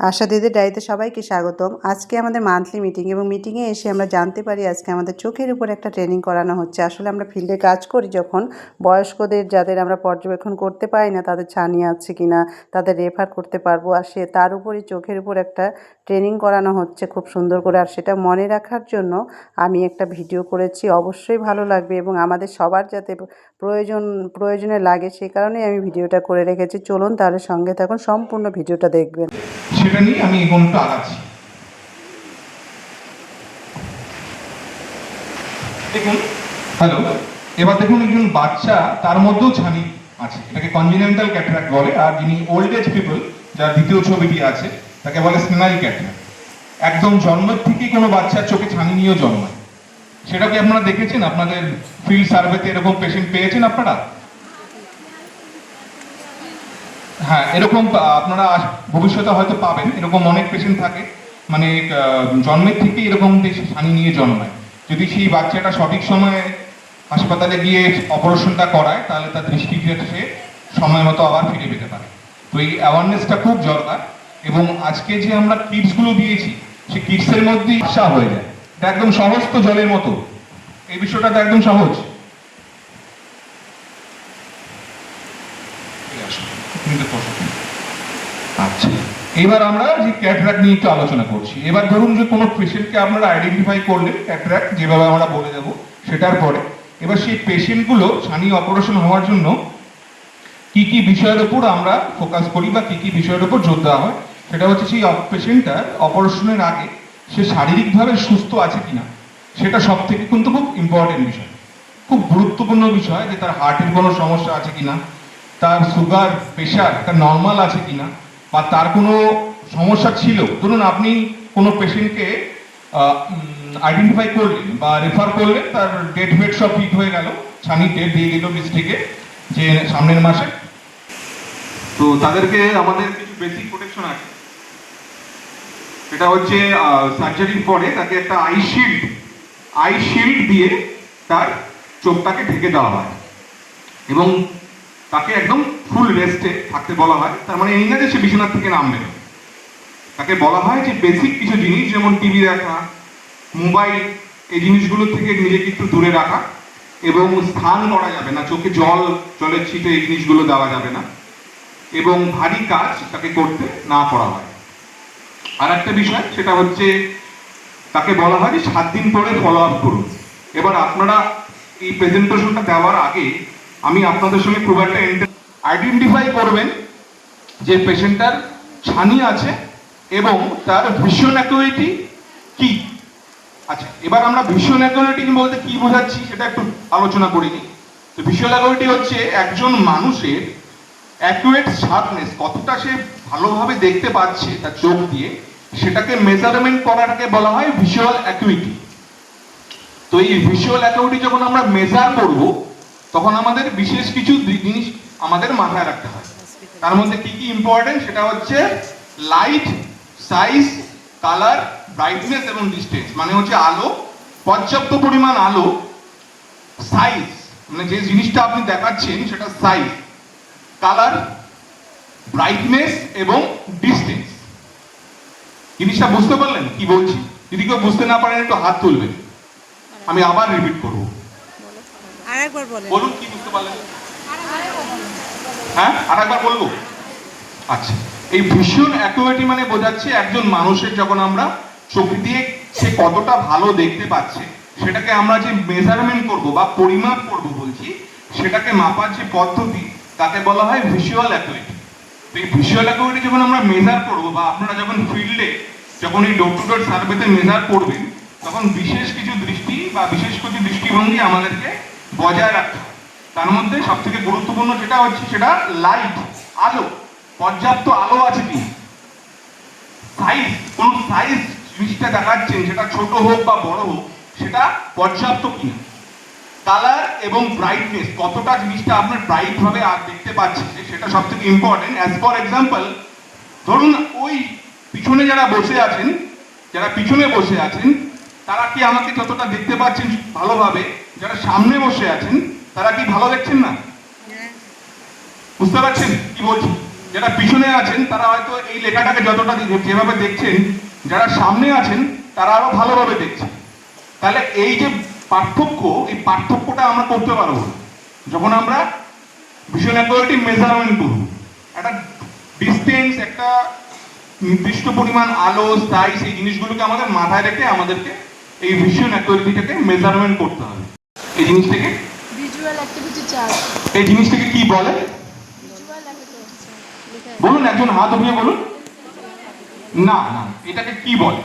আশা দিদির ডায়েরিতে সবাইকে স্বাগতম। আজকে আমাদের মান্থলি মিটিং এবং মিটিংয়ে এসে আমরা জানতে পারি আজকে আমাদের চোখের উপর একটা ট্রেনিং করানো হচ্ছে। আসলে আমরা ফিল্ডে কাজ করি যখন বয়স্কদের যাদের আমরা পর্যবেক্ষণ করতে পারি না, তাদের ছানি আছে কি না তাদের রেফার করতে পারব। আর সে তার উপরে চোখের উপর একটা ট্রেনিং করানো হচ্ছে খুব সুন্দর করে। আর সেটা মনে রাখার জন্য আমি একটা ভিডিও করেছি। অবশ্যই ভালো লাগবে এবং আমাদের সবার যাতে প্রয়োজন, প্রয়োজনে লাগে সে কারণেই আমি ভিডিওটা করে রেখেছি। চলুন তাহলে সঙ্গে থাকুন, সম্পূর্ণ ভিডিওটা দেখবেন। সেটা নিয়ে আমি এগোনোটা আগাচ্ছি। দেখুন হ্যালো এবার দেখুন একজন বাচ্চা, তার মধ্যেও ছানি আছে। এটাকে কনজিনেন্টাল ক্যাটারাক্ট বলে, আর যিনি ওল্ড এজ পিপল যার দ্বিতীয় ছবিটি আছে, তাকে বলে স্নেনাইল ক্যাটারাক্ট একদম জন্মের থেকেই কোনো বাচ্চার চোখে ছানি নিয়েও জন্মায়। সেটা কি আপনারা দেখেছেন? আপনাদের ফিল্ড সার্ভেতে এরকম পেশেন্ট পেয়েছেন আপনারা? হ্যাঁ এরকম আপনারা ভবিষ্যতে হয়তো পাবেন। এরকম অনেক পেশেন্ট থাকে। মানে জন্মের থেকে এরকম দেশে ছানি নিয়ে জন্মায়। যদি সেই বাচ্চাটা সঠিক সময়ে হাসপাতালে গিয়ে অপারেশনটা করায়, তাহলে তার দৃষ্টিটা সে সময় মতো আবার ফিরে পেতে পারে। তো এই অ্যাওয়ারনেসটা খুব দরকার এবং আজকে যে আমরা কিটসগুলো দিয়েছি, সেই কিটসের মধ্যেই আশা হয়ে যায়। একদম সহজ তো জলের মতো। এই বিষয়টা তো একদম সহজ। আচ্ছা এবার আমরা যে ক্যাটরাক্ট নিয়ে একটু আলোচনা করছি। এবার ধরুন যে কোনো পেশেন্টকে আপনারা আইডেন্টিফাই করলেন ক্যাটরাক্ট যেভাবে আমরা বলে দেবো, সেটার পরে। এবার সেই পেশেন্টগুলো ছানি অপারেশন হওয়ার জন্য কি কি বিষয়ের উপর আমরা ফোকাস করি বা কি কি বিষয়ের উপর জোর দেওয়া হয়, সেটা হচ্ছে সেই পেশেন্টটার অপারেশনের আগে সে শারীরিকভাবে সুস্থ আছে কিনা, সেটা সব থেকে কিন্তু খুব ইম্পর্টেন্ট বিষয়। খুব গুরুত্বপূর্ণ বিষয় যে তার হার্টের কোনো সমস্যা আছে কিনা, তার সুগার প্রেশার তার নর্মাল আছে কিনা, বা তার কোনো সমস্যা ছিল। ধরুন আপনি কোনো পেশেন্টকে আইডেন্টিফাই করলেন বা রেফার করলেন, তার ডেট ফেট সব ঠিক হয়ে গেল ছানি ডেট দিয়ে দিল ডিস্ট্রিক্টে যে সামনের মাসে। তো তাদেরকে আমাদের কিছু বেসিক প্রোটেকশন আছে। সেটা হচ্ছে সার্জারির পরে তাকে একটা আই শিল্ড আই শিল্ড দিয়ে তার চোখটাকে ঢেকে দেওয়া হয়। এবং তাকে একদম ফুল রেস্টে থাকতে বলা হয়। তার মানে এই না যে সে বিছানার থেকে নামবে না। তাকে বলা হয় যে বেসিক কিছু জিনিস, যেমন টিভি দেখা মোবাইল এই জিনিসগুলো থেকে নিজেকে একটু দূরে রাখা এবং স্থান করা যাবে না। চোখে জল, জলের ছিটে এই জিনিসগুলো দেওয়া যাবে না। এবং ভারী কাজ তাকে করতে না করা হয়। আর একটা বিষয়, সেটা হচ্ছে তাকে বলা হয় যে সাত দিন পরে ফলো আপ করুন। এবার আপনারা এই প্রেজেন্টেশনটা দেওয়ার আগে আমি আপনাদের সঙ্গে খুব একটা আইডেন্টিফাই করবেন যে পেশেন্টটার ছানি আছে এবং তার ভিশন অ্যাকুইটি কি? আচ্ছা এবার আমরা ভিশন অ্যাকুইটি বলতে কি বোঝাচ্ছি সেটা একটু আলোচনা করিনি। তো ভিশুয়াল অ্যাকুইটি হচ্ছে একজন মানুষের অ্যাকুয়েট শার্পনেস কতটা সে ভালোভাবে দেখতে পাচ্ছে তার চোখ দিয়ে, সেটাকে মেজারমেন্ট করাটাকে বলা হয় ভিজুয়াল অ্যাকুইটি তো এই ভিজুয়াল অ্যাকুইটি যখন আমরা মেজার করব, তখন আমাদের বিশেষ কিছু জিনিস আমাদের মাথায় রাখতে হয়। তার মধ্যে কি কি ইম্পর্টেন্ট সেটা হচ্ছে লাইট সাইজ কালার ব্রাইটনেস এবং ডিস্টেন্স মানে হচ্ছে আলো, পর্যাপ্ত পরিমাণ আলো সাইজ মানে যে জিনিসটা আপনি দেখাচ্ছেন সেটা সাইজ কালার ব্রাইটনেস এবং ডিস্টেন্স জিনিসটা বুঝতে পারলেন? কি বলছি? যদি কেউ বুঝতে না পারেন একটু হাত তুলবেন। আমি আবার রিপিট করব। বলুন। কি বুঝতে পারলেন? হ্যাঁ? আর একবার বলব? আচ্ছা। এই ভীষণ অ্যাকুয়েটি মানে বোঝাচ্ছে একজন মানুষের যখন আমরা চোখ দিয়ে সে কতটা ভালো দেখতে পাচ্ছে সেটাকে আমরা যে মেজারমেন্ট করব বা পরিমাপ করব বলছি সেটাকে মাপার যে পদ্ধতি তাকে বলা হয় ভিজুয়াল অ্যাকুয়েটি তো এই ভিজুয়াল অ্যাকুয়েটি যখন আমরা মেজার করব বা আপনারা যখন ফিল্ডে যখন এই ডোর টু ডোর সার্ভেতে মেজার করবেন, তখন বিশেষ কিছু দৃষ্টি বা বিশেষ কিছু দৃষ্টিভঙ্গি আমাদেরকে বজায় রাখতে তার মধ্যে সব থেকে গুরুত্বপূর্ণ যেটা হচ্ছে সেটা লাইট আলো। পর্যাপ্ত আলো আছে কি? সাইজ কোন সাইজ জিনিসটা দেখাচ্ছেন, সেটা ছোট হোক বা বড় হোক, সেটা পর্যাপ্ত কিনা কালার এবং ব্রাইটনেস কতটা জিনিসটা আপনার ব্রাইট ভাবে আর দেখতে পাচ্ছেন সেটা সব থেকে ইম্পর্টেন্ট অ্যাজ ফর এক্সাম্পল ধরুন ওই পিছনে যারা বসে আছেন, যারা পিছনে বসে আছেন, তারা কি আমাকে যতটা দেখতে পাচ্ছেন ভালোভাবে? যারা সামনে বসে আছেন, তারা কি ভালো দেখছেন না? বুঝতে পারছেন কি বলছি? যারা পিছনে আছেন, তারা হয়তো এই লেখাটাকে যতটা যেভাবে দেখছেন, যারা সামনে আছেন, তারা আরও ভালোভাবে দেখছেন তাহলে এই যে পার্থক্য এই পার্থক্যটা আমরা করতে পারব। যখন আমরা ভিশন অ্যাকুয়ালিটি মেজারমেন্ট করব একটা ডিস্টেন্স একটা নির্দিষ্ট পরিমাণ আলো সাইজ এই জিনিসগুলোকে আমাদের মাথায় রেখে আমাদেরকে এই ভিশন অ্যাকুয়ালিটিটাকে মেজারমেন্ট করতে হবে। এই জিনিসটাকে? ভিজুয়াল অ্যাক্টিভিটি চার্ট এই জিনিসটাকে কি বলে? বলুন একজন হাত উঠিয়ে বলুন। না না এটাকে কি বলে?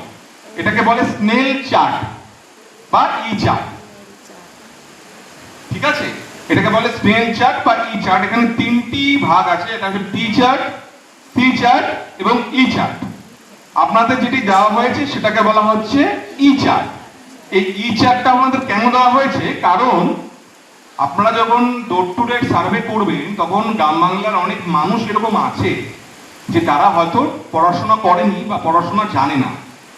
এটাকে বলে স্নেল চার্ট বা ই চার্ট ঠিক আছে? এটাকে বলে স্নেল চার্ট বা ই চার্ট। এখানে তিনটি ভাগ আছে। এটা হচ্ছে টি চার্ট, সি চার্ট এবং ই চার্ট। আপনাদের যেটি দেওয়া হয়েছে সেটাকে বলা হচ্ছে ই চার্ট। এই ই চার্টটা আপনাদের কেন দেওয়া হয়েছে? কারণ আপনারা যখন ডোর টু ডোর সার্ভে করবেন, তখন গ্রাম বাংলার অনেক মানুষ এরকম আছে যে তারা হয়তো পড়াশোনা করেনি বা পড়াশোনা জানে না।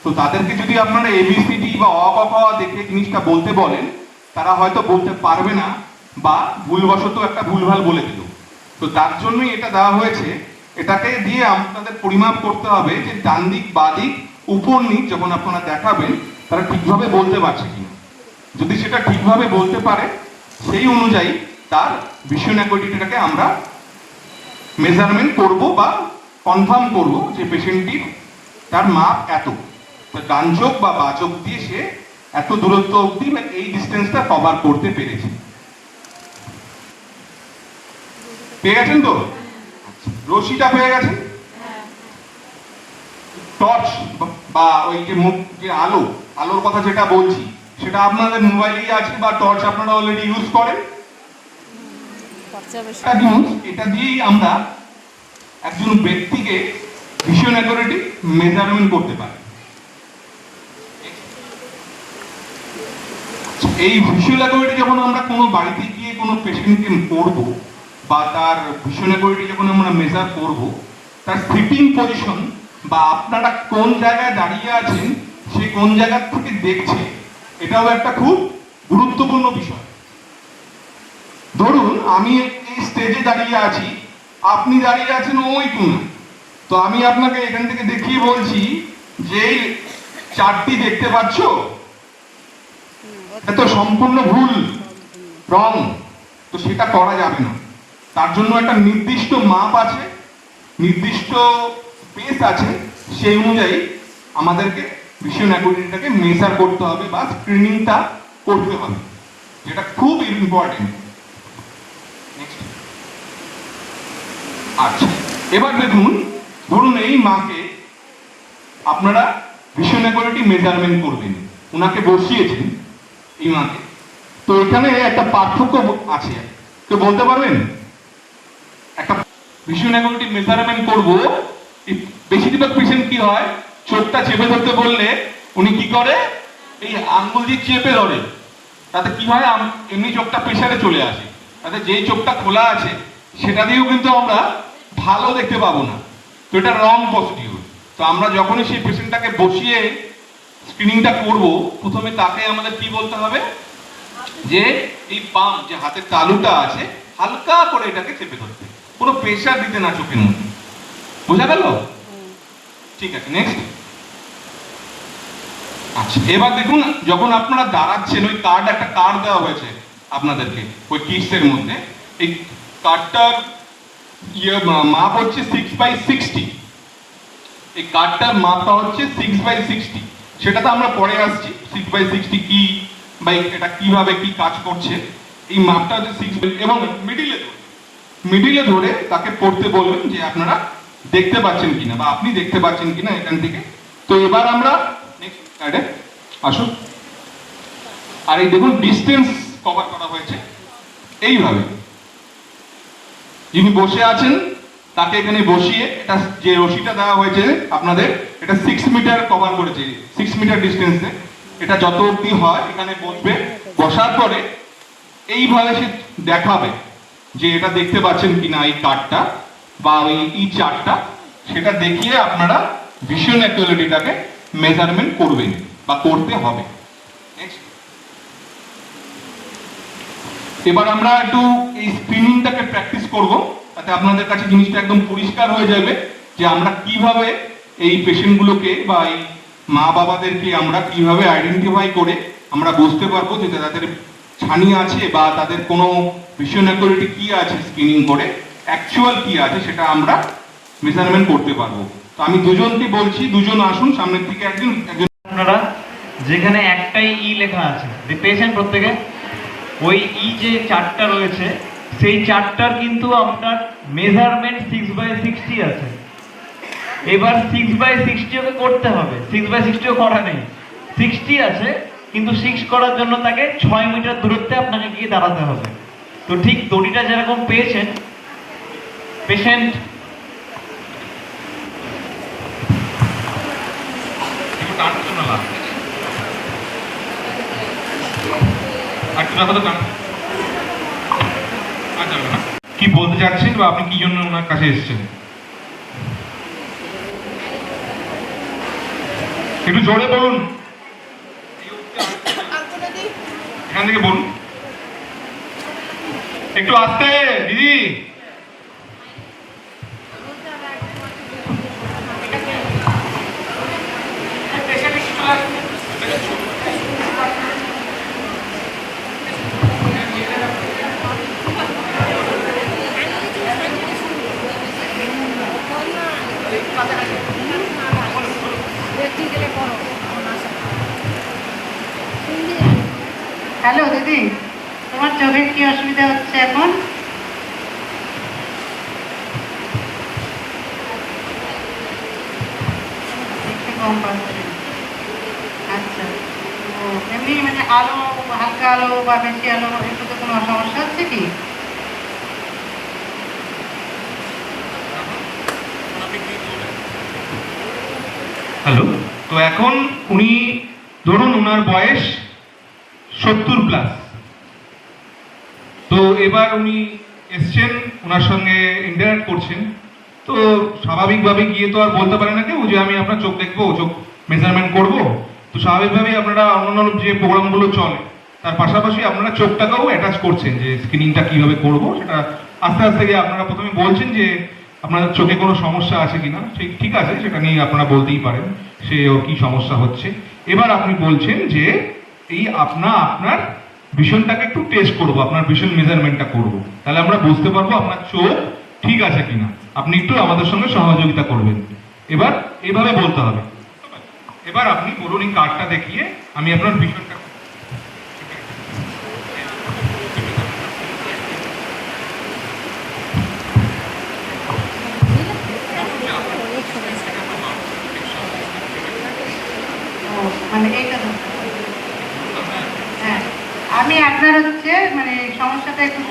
তো তাদেরকে যদি আপনারা এবিসিডি বা অ দেখে জিনিসটা বলতে বলেন তারা হয়তো বলতে পারবে না বা ভুলবশত একটা ভুলভাল বলে দিল। তো তার জন্যই এটা দেওয়া হয়েছে। এটাকে দিয়ে আপনাদের পরিমাপ করতে হবে যে ডান দিক, বা দিক, উপর নিচ যখন আপনারা দেখাবেন, তারা ঠিকভাবে বলতে পারছে কিনা। যদি সেটা ঠিকভাবে বলতে পারে, সেই অনুযায়ী তার ভিশন অ্যাকুইডিটিটাকে আমরা মেজারমেন্ট করব বা কনফার্ম করব যে পেশেন্টটির তার মাপ এত। ডান চোখ বা বা চোখ দিয়ে সে এত দূরত্ব অবধি বা এই ডিস্টেন্সটা কভার করতে পেরেছি। পেয়ে গেছেন তো? রশিটা পেয়ে গেছেন টর্চ বা ওই যে মুখ যে আলো আলোর কথা যেটা বলছি সেটা আপনাদের মোবাইলেই আছে বা টর্চ আপনারা অলরেডি ইউজ করেন? এটা দিয়েই আমরা একজন ব্যক্তিকে ভিশন অ্যাকুরেটি মেজারমেন্ট করতে পারি। এই ভিজুয়াল অ্যাকুরেটি যখন আমরা কোনো বাড়িতে গিয়ে কোনো পেশেন্টকে করব বা তার ভিশন অ্যাকুরেটি যখন আমরা মেজার করব, তার সিটিং পজিশন বা আপনারা কোন জায়গায় দাঁড়িয়ে আছেন, সে কোন জায়গা থেকে দেখছে, এটাও একটা খুব গুরুত্বপূর্ণ বিষয়। ধরুন আমি এই স্টেজে দাঁড়িয়ে আছি, আপনি দাঁড়িয়ে আছেন ওই কোণে। তো আমি আপনাকে এখান থেকে দেখিয়ে বলছি যে চারটি দেখতে পাচ্ছ? এটা তো সম্পূর্ণ ভুল, রং, তো সেটা করা যাবে না। তার জন্য একটা নির্দিষ্ট মাপ আছে, নির্দিষ্ট স্পেস আছে, সেই অনুযায়ী আমাদেরকে ভিশন অ্যাকুইডিটিটাকে মেজার করতে হবে বা স্ক্রিনিংটা করতে হবে, যেটা খুব ইম্পর্টেন্ট আচ্ছা এবার দেখুন, ধরুন এই মাকে আপনারা ভিশন অ্যাকুইডিটি মেজারমেন্ট করবেন। ওনাকে বসিয়েছেন। এই মাকে তো এখানে একটা পার্থক্য আছে। কেউ বলতে পারবেন? একটা ভিশন অ্যাকুইডিটি মেজারমেন্ট করব বেশিরভাগ পেশেন্ট কি হয়? চোখটা চেপে ধরতে বললে উনি কি করে? এই আঙ্গুল দিয়ে চেপে ধরে। তাতে কি হয়? এমনি চোখটা প্রেশারে চলে আসে। তাতে যেই চোখটা খোলা আছে, সেটা দিয়েও কিন্তু আমরা ভালো দেখতে পাবো না। তো এটা রং পজিটিভ তো আমরা যখনই সেই পেশেন্টটাকে বসিয়ে স্ক্রিনিংটা করব। প্রথমে তাকে আমাদের কি বলতে হবে? যে এই পাম্প, যে হাতের তালুটা আছে, হালকা করে এটাকে চেপে ধরতে। কোনো প্রেশার দিতে না চোখের মধ্যে। বোঝা গেল? ঠিক আছে নেক্সট আচ্ছা এবার দেখুন, যখন আপনারা দাঁড়াচ্ছেন, ওই কার্ড একটা কার্ড দেওয়া হয়েছে আপনাদেরকে, ওই কিটসের মধ্যে। এই কার্ডটার ইয়ে মাপ হচ্ছে সিক্স বাই সিক্সটি এই কার্ডটার মাপটা হচ্ছে সিক্স বাই সিক্সটি সেটা তো আমরা পরে আসছি। সিক্স বাই সিক্সটি কি, বা এটা কীভাবে কি কাজ করছে, এই মাপটা হচ্ছে সিক্স এবং মিডিলে ধরে। মিডিলে ধরে তাকে পড়তে বলবেন যে আপনারা দেখতে পাচ্ছেন কিনা, বা আপনি দেখতে পাচ্ছেন কিনা এখান থেকে। তো এবার আমরা নেক্সট স্লাইডে আসুন। আর এই দেখুন ডিস্টেন্স কভার করা হয়েছে। এইভাবে। যিনি বসে আছেন তাকে এখানে বসিয়ে এটা যে রশিটা দেওয়া হয়েছে আপনাদের, এটা সিক্স মিটার কভার করেছে সিক্স মিটার ডিস্টেন্সে এটা যত অবধি হয় এখানে বসবে। বসার পরে এইভাবে সে দেখাবে যে এটা দেখতে পাচ্ছেন কিনা এই কার্ডটা বা ওই ই চার্টটা সেটা দেখিয়ে আপনারা ভিশন অ্যাকুয়ালিটিটাকে মেজারমেন্ট করবেন বা করতে হবে. এবার আমরা একটু এই স্ক্রিনিংটাকে প্র্যাকটিস করব। তাতে আপনাদের কাছে জিনিসটা একদম পরিষ্কার হয়ে যাবে যে আমরা কীভাবে এই পেশেন্টগুলোকে বা এই মা বাবাদেরকে আমরা কীভাবে আইডেন্টিফাই করে আমরা বুঝতে পারব যে তাদের ছানি আছে বা তাদের কোনো ভিশন অ্যাকুরিটি কি আছে স্ক্রিনিং করে অ্যাকচুয়াল কি আছে সেটা আমরা মেজারমেন্ট করতে পারব। তো আমি দুজনকে বলছি, দুজন আসুন, সামনের থেকে একজন একজন আপনারা যেখানে একটাই ই লেখা আছে পেয়েছেন প্রত্যেকে, ওই ই যে চারটা রয়েছে সেই চারটার কিন্তু আপনার মেজারমেন্ট সিক্স বাই সিক্সটি আছে। এবার সিক্স বাই সিক্সটি ওকে করতে হবে। সিক্স বাই সিক্সটিও করা নেই। সিক্সটি আছে, কিন্তু সিক্স করার জন্য তাকে ছয় মিটার দূরত্বে আপনাকে গিয়ে দাঁড়াতে হবে। তো ঠিক দড়িটা যেরকম পেয়েছেন পেশেন্ট কি বলতে চাচ্ছেন বা আপনি কি জন্য ওনার কাছে এসেছেন? একটু জোরে বলুন। এখান থেকে বলুন। একটু আসতে, দিদি। হ্যালো দিদি তোমার চোখের কি অসুবিধা হচ্ছে এখন? কম পাচ্ছি আচ্ছা ও এমনি মানে আলো হালকা আলো বা বেশি আলো এগুলোতে কোনো সমস্যা হচ্ছে কি? হ্যালো? তো এখন উনি, ধরুন ওনার বয়স সত্তর প্লাস তো এবার উনি এসছেন ওনার সঙ্গে ইন্টারাক্ট করছেন। তো স্বাভাবিকভাবে গিয়ে তো আর বলতে পারে না কেউ যে আমি আপনার চোখ দেখব, চোখ মেজারমেন্ট করব। তো স্বাভাবিকভাবেই আপনারা অন্যান্য যে প্রোগ্রামগুলো চলে, তার পাশাপাশি আপনারা চোখটাকেও অ্যাটাচ করছেন যে স্ক্রিনিংটা কীভাবে করব সেটা আস্তে আস্তে গিয়ে আপনারা প্রথমে বলছেন যে আপনার চোখে কোনো সমস্যা আছে কিনা, ঠিক ঠিক আছে, সেটা নিয়ে আপনারা বলতেই পারেন। সে ওর কি সমস্যা হচ্ছে? এবার আপনি বলছেন যে এই আপনা আপনার ভিশনটাকে একটু টেস্ট করব, আপনার ভিশন মেজারমেন্টটা করব। তাহলে আমরা বুঝতে পারব আপনার চোখ ঠিক আছে কিনা। আপনি একটু আমাদের সঙ্গে সহযোগিতা করবেন। এবার এভাবে বলতে হবে। এবার আপনি বলুন এই কার্ডটা দেখিয়ে আমি আপনার ভিশনটা ও মানে এইটা ধরতে হবে। হ্যাঁ আমি আপনার হচ্ছে মানে সমস্যাটা একটু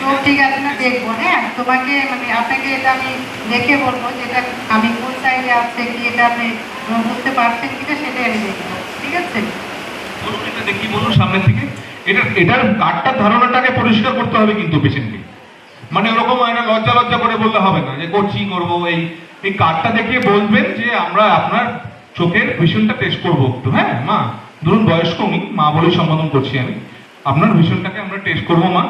চোখ ঠিক আছে না দেখব হ্যাঁ? তোমাকে মানে আপনাকে এটা আমি দেখে বলব যেটা আমি কোন সাইডে আছে কি, এটা আপনি বুঝতে পারছেন কিনা সেটাই আমি দেখব ঠিক আছে? ধারণাটাকে পরিষ্কার করতে হবে কিন্তু মানে ওরকম একটা লজ্জা লজ্জা করে বললে হবে না, যে করব, এই এই বলবেন যে আমরা আপনার চোখের ভিশনটা টেস্ট করব একটু হ্যাঁ? মা, ধরুন বয়স্ক উনি মা বলেই সম্বোধন করছি আমি। আপনার ভিশনটাকে আমরা টেস্ট করব মা।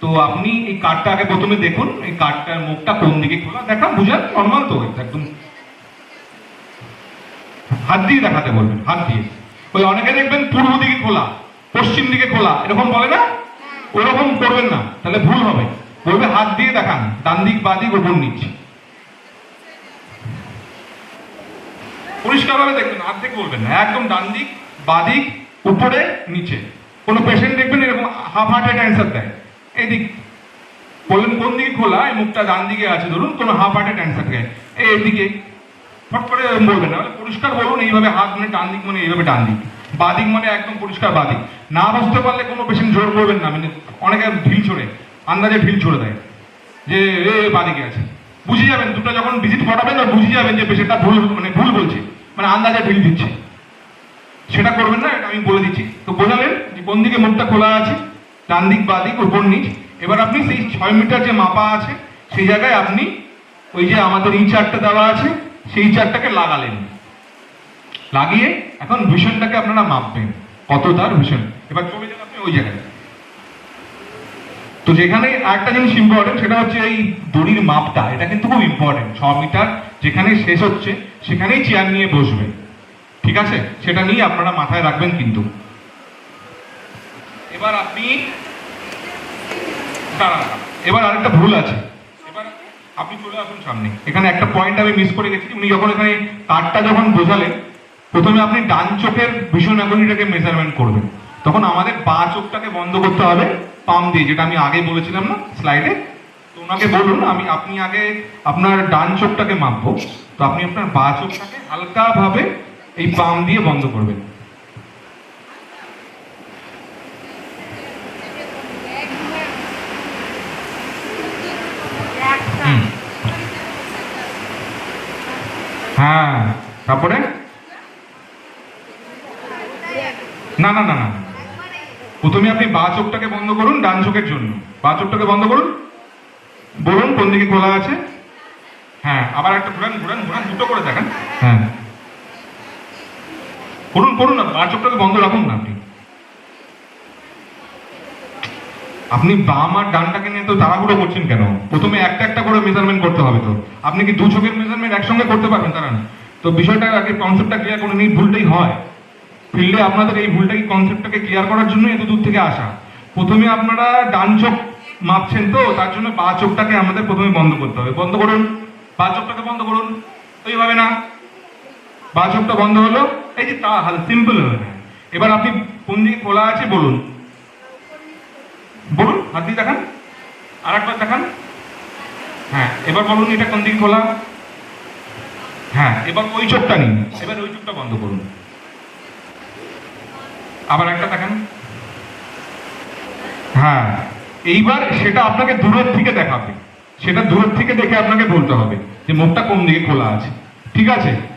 তো আপনি এই কার্ডটা আগে প্রথমে দেখুন এই কার্ডটার মুখটা কোন দিকে খোলা। দেখা বুঝান নর্মাল তো একদম। হাত দিয়ে দেখাতে বলবেন হাত দিয়ে। ওই অনেকে দেখবেন পূর্ব দিকে খোলা পশ্চিম দিকে খোলা এরকম বলে না? ওরকম করবেন না তাহলে ভুল হবে। বলবে হাত দিয়ে দেখান ডান দিক বা দিক ওপর নিচে। পরিষ্কারভাবে দেখবেন হাত থেকে বলবেন না একদম ডান দিক বাদিক উপরে নিচে। কোনো পেশেন্ট দেখবেন এরকম হাফ হার্টেড অ্যান্সার দেয়। এই দিক বললেন কোন দিকে খোলা? এই মুখটা ডান দিকে আছে, ধরুন কোনো হাফ হার্টেড অ্যান্সার দেয়। এই এদিকে, ফট করে বলবেন না পরিষ্কার বলুন, এইভাবে হাত মানে ডান দিক মানে এইভাবে ডান দিক। বাদিক মানে একদম পরিষ্কার বাদিক না বুঝতে পারলে কোনো পেশেন্ট জোর করবেন না মানে অনেকে ঢিল ছড়ে, আন্দাজে ঢিল ছড়ে দেয়, যে এ বাদিকে আছে। বুঝে যাবেন, দুটো যখন ভিজিট করাবেন না বুঝে যাবেন যে পেশেন্টটা ভুল মানে ভুল বলছে মানে আন্দাজে ঢিল দিচ্ছে। সেটা করবেন না, এটা আমি বলে দিচ্ছি। তো বোঝালেন যে কোন দিকে মুখটা খোলা আছে, ডান দিক, বা দিক, উপর নিচ। এবার আপনি সেই ছয় মিটার যে মাপা আছে, সেই জায়গায় আপনি ওই যে আমাদের এই চারটা দেওয়া আছে, সেই চারটাকে লাগালেন। লাগিয়ে এখন ভীষণটাকে আপনারা মাপবেন। কত তার ভীষণ? এবার চলে যান আপনি ওই জায়গায়। তো যেখানে আরেকটা জিনিস ইম্পর্টেন্ট সেটা হচ্ছে এই দড়ির মাপটা। এটা কিন্তু খুব ইম্পর্টেন্ট ছ মিটার যেখানে শেষ হচ্ছে, সেখানেই চেয়ার নিয়ে বসবে ঠিক আছে? সেটা নিয়ে আপনারা মাথায় রাখবেন কিন্তু। এবার আপনি এবার আরেকটা ভুল আছে। এবার আপনি চলে আসুন সামনে। এখানে একটা পয়েন্ট আমি মিস করে গেছি। উনি যখন এখানে কার্ডটা যখন বোঝালেন, প্রথমে আপনি ডান চোখের ভীষণ এটাকে মেজারমেন্ট করবেন। তখন আমাদের বা চোখটাকে বন্ধ করতে হবে পাম দিয়ে, যেটা আমি আগে বলেছিলাম না স্লাইডে তো ওনাকে বলুন, আমি আপনি আগে আপনার ডান চোখটাকে মাপবো। তো আপনি আপনার বা চোখটাকে হালকা ভাবে এই পাম দিয়ে বন্ধ করবেন। হ্যাঁ তারপরে? না না না না। প্রথমে আপনি বা চোখটাকে বন্ধ করুন ডান চোখের জন্য। বা চোখটাকে বন্ধ করুন। বলুন কোন দিকে খোলা আছে। হ্যাঁ আবার একটা ঘুরান ঘুরান ঘুরান, দুটো করে দেখেন। হ্যাঁ। করুন করুন না চোখটাকে বন্ধ রাখুন না আপনি। আপনি বাম আর ডানটাকে নিয়ে তো তাড়াহুড়ো করছেন কেন? প্রথমে একটা একটা করে মেজারমেন্ট করতে হবে তো। আপনি কি দু চোখের মেজারমেন্ট একসঙ্গে করতে পারবেন? তারা না তো বিষয়টা আগে কনসেপ্টটা ক্লিয়ার করে নিই, ভুলটাই হয়। ফিল্ডে আপনাদের এই ভুলটাকে কনসেপ্টটাকে ক্লিয়ার করার জন্য এত দূর থেকে আসা? প্রথমে আপনারা ডান চোখ মাপছেন তো, তার জন্য বা চোখটাকে আমাদের প্রথমে বন্ধ করতে হবে। বন্ধ করুন। বা চোখটাকে বন্ধ করুন। এইভাবে না। বা চোখটা বন্ধ হলো। এই যে তা সিম্পল হয়ে এবার আপনি কোন দিকে খোলা আছে বলুন। বলুন, হাত দিয়ে দেখান। আর একবার দেখান। হ্যাঁ এবার বলুন এটা কোন দিকে খোলা? হ্যাঁ এবার ওই চোখটা নিন। এবার ওই চোখটা বন্ধ করুন। আবার একটা দেখান। হ্যাঁ এইবার সেটা আপনাকে দূরের থেকে দেখাবে। সেটা দূরের থেকে দেখে আপনাকে বলতে হবে যে মুখটা কোন দিকে খোলা আছে। ঠিক আছে?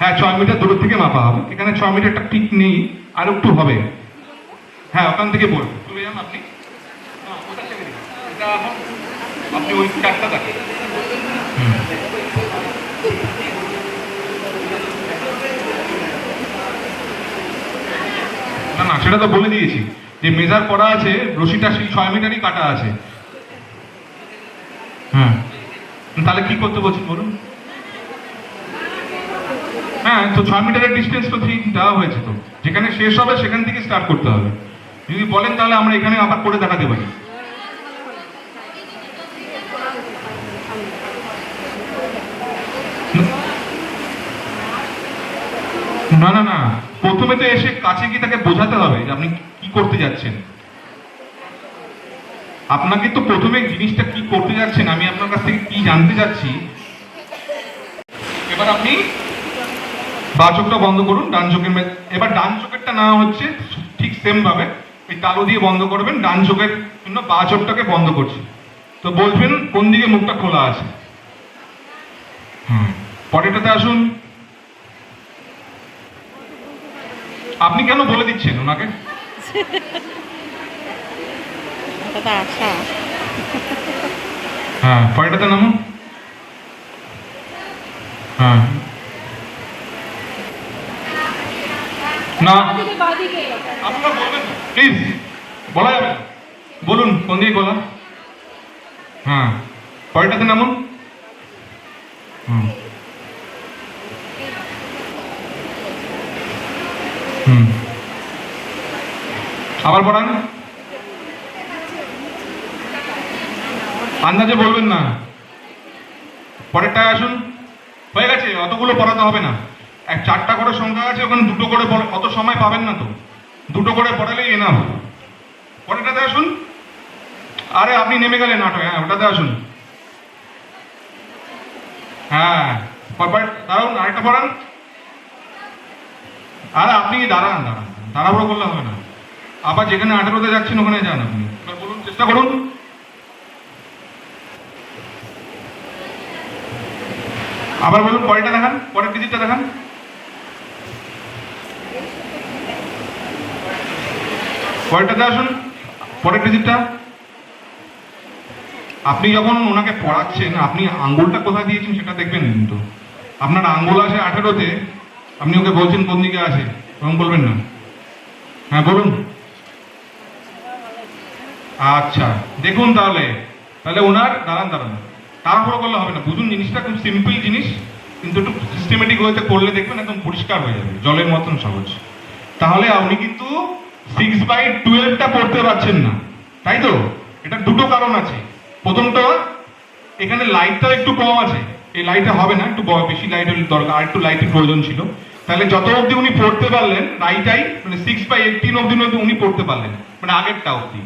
হ্যাঁ ছয় মিটার দূরের থেকে মাপা হবে। এখানে ছয় মিটারটা ঠিক নেই, আর একটু হবে। হ্যাঁ ওখান থেকে বল। চলে যান আপনি। এখন আপনি ওই চারটা দেখেন। না না, সেটা তো বলে দিয়েছি। যে মেজার করা আছে, রশিটা সেই ছয় মিটারই কাটা আছে। হ্যাঁ তাহলে কি করতে বলছি বলুন? হ্যাঁ তো ছয় মিটারের ডিস্টেন্স তো ঠিক দেওয়া হয়েছে তো। যেখানে শেষ হবে, সেখান থেকে স্টার্ট করতে হবে। যদি বলেন তাহলে আমরা এখানে আবার করে দেখাতে পারি। না না না। প্রথমে তো এসে কাছে গিয়ে তাকে বোঝাতে হবে যে আপনি কি করতে যাচ্ছেন। আপনাকে তো প্রথমে জিনিসটা কি করতে যাচ্ছেন, আমি আপনার কাছ থেকে কি জানতে চাচ্ছি। এবার আপনি বা চোখটা বন্ধ করুন ডান চোখের এবার ডান চোখেরটা না হচ্ছে ঠিক সেম ভাবে। এই তালু দিয়ে বন্ধ করবেন ডান চোখের জন্য বা চোখটাকে বন্ধ করছি। তো বলবেন কোন দিকে মুখটা খোলা আছে? হুম পরেরটাতে আসুন। আপনি কেন বলে দিচ্ছেন ওনাকে? এটা হ্যাঁ পরেরটাতে নামুন। হ্যাঁ না। প্লিজ বলা যাবে বলুন, কোন দিকে বলা? হ্যাঁ। পরেরটাতে নামুন। হুম। হুম। আবার পড়ান। আন্দাজে বলবেন না। পরেরটায় আসুন। হয়ে গেছে, অতগুলো পড়াতে হবে না। এক চারটা করে সংখ্যা আছে, ওখানে দুটো করে অত সময় পাবেন না তো। দুটো করে পড়ালেই এনাফ পরেরটাতে আসুন। আরে, আপনি নেমে গেলেন আটো হ্যাঁ ওটাতে আসুন। হ্যাঁ দাঁড়ান, আরেকটা পড়ান। আরে, আপনি দাঁড়ান দাঁড়ান। তাড়াহুড়ো করলে হবে না। আবার যেখানে আঠেরোতে যাচ্ছেন, ওখানে যান আপনি। বলুন, চেষ্টা করুন। আবার বলুন, পরেরটা দেখান, পরের ডিজিটটা দেখান। পরেরটাতে আসুন, পরের ডিজিটটা আপনি যখন ওনাকে পড়াচ্ছেন, আপনি আঙ্গুলটা কোথায় দিয়েছেন সেটা দেখবেন কিন্তু। আপনার আঙ্গুল আছে আঠেরোতে আপনি ওকে বলছেন কোন দিকে আছে এরকম বলবেন না। হ্যাঁ বলুন। আচ্ছা দেখুন তাহলে। তাহলে ওনার, দাঁড়ান দাঁড়ান। তাড়াহুড়ো করলে হবে না। বুঝুন, জিনিসটা খুব সিম্পল জিনিস, কিন্তু একটু সিস্টেমেটিক ওয়েতে করলে দেখবেন একদম পরিষ্কার হয়ে যাবে। জলের মতন সহজ। তাহলে আপনি কিন্তু সিক্স বাই টুয়েলভটা পড়তে পারছেন না। তাই তো? এটা দুটো কারণ আছে। প্রথমটা, এখানে লাইটটা একটু কম আছে। এই লাইটটা হবে না, একটু বেশি লাইটের দরকার, আর একটু লাইটের প্রয়োজন ছিল। তাহলে যত অবধি উনি পড়তে পারলেন রাইটাই মানে সিক্স বাই এইটিন অবধি উনি পড়তে পারলেন। মানে আগেরটা অবধি।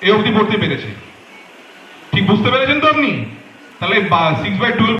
এই অবধি পড়তে পেরেছে। ঠিক বুঝতে পেরেছেন তো আপনি? তাহলে সিক্স বাই টুয়েলভ